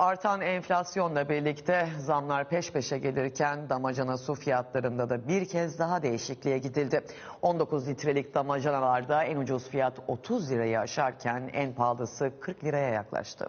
Artan enflasyonla birlikte zamlar peş peşe gelirken damacana su fiyatlarında da bir kez daha değişikliğe gidildi. 19 litrelik damacanalarda en ucuz fiyat 30 lirayı aşarken en pahalısı 40 liraya yaklaştı.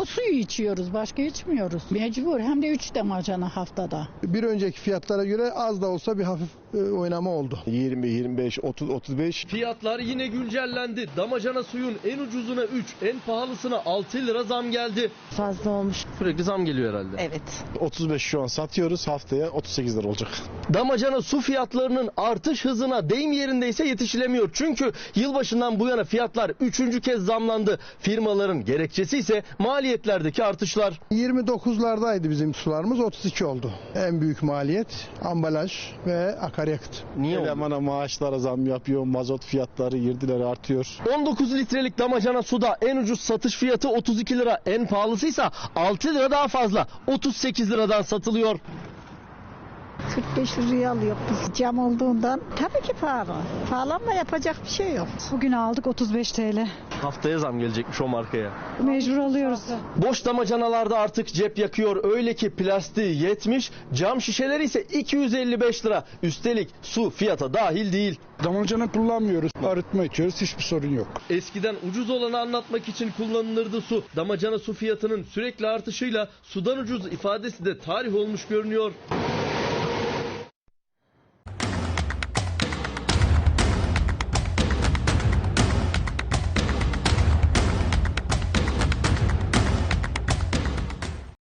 O suyu içiyoruz, başka içmiyoruz. Mecbur hem de 3 damacana haftada. Bir önceki fiyatlara göre az da olsa bir hafif e, oynama oldu. 20, 25, 30, 35. Fiyatlar yine güncellendi. Damacana suyun en ucuzuna 3, en pahalısına 6 lira zam geldi. Fazla olmuş. Sürekli zam geliyor herhalde. Evet. 35 şu an satıyoruz. Haftaya 38 lira olacak. Damacana su fiyatlarının artış hızına deyim yerindeyse yetişilemiyor. Çünkü yılbaşından bu yana fiyatlar 3. kez zamlandı. Firmaların gerekçesi ise maliyetlerdeki artışlar. 29'lardaydı bizim sularımız 32 oldu. En büyük maliyet ambalaj ve akaryakıt. Niye oldu? Elemana maaşlara zam yapıyor. Mazot fiyatları girdiler artıyor. 19 litrelik damacana suda en ucuz satış fiyatı 32 lira, en pahalısıysa 6 lira daha fazla. 38 liradan satılıyor. 45 liraya alıyor biz cam olduğundan. Tabii ki pahalı. Pahalı ama yapacak bir şey yok. Bugün aldık 35 TL. Haftaya zam gelecekmiş o markaya. Mecbur alıyoruz. Boş damacanalarda artık cep yakıyor. Öyle ki plastiği 70, cam şişeler ise 255 lira. Üstelik su fiyata dahil değil. Damacana kullanmıyoruz. Arıtma içiyoruz. Hiçbir sorun yok. Eskiden ucuz olanı anlatmak için kullanılırdı su. Damacana su fiyatının sürekli artışıyla sudan ucuz ifadesi de tarih olmuş görünüyor.